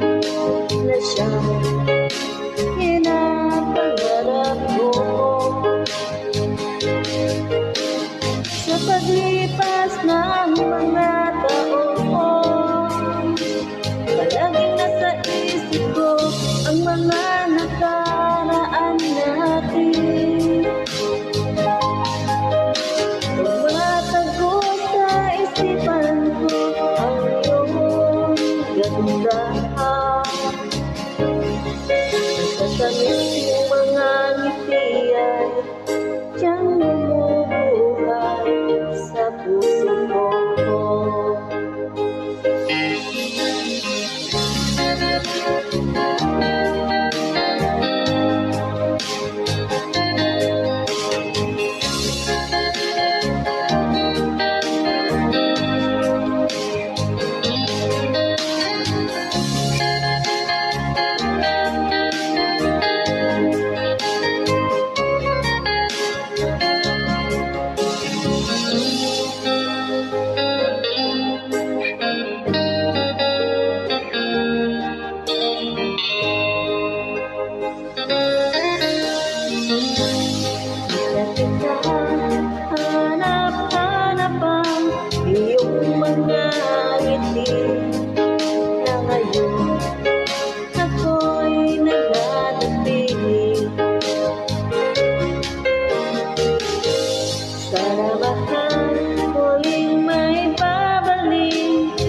那停想。Música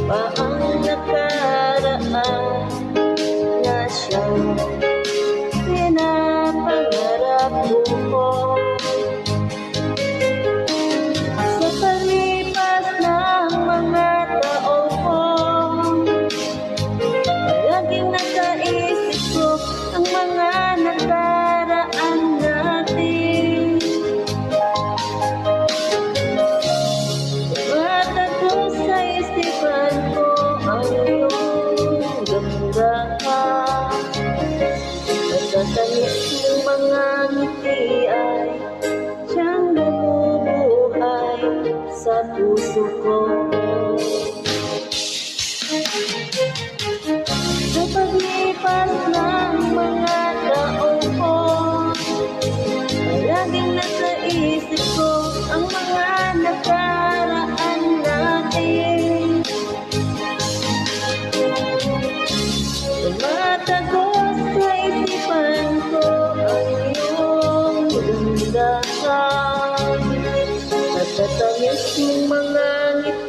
pa ang nakaraan na siyang pinapangarap ko matamis yung ay siyang nabubuhay sa puso ko. langit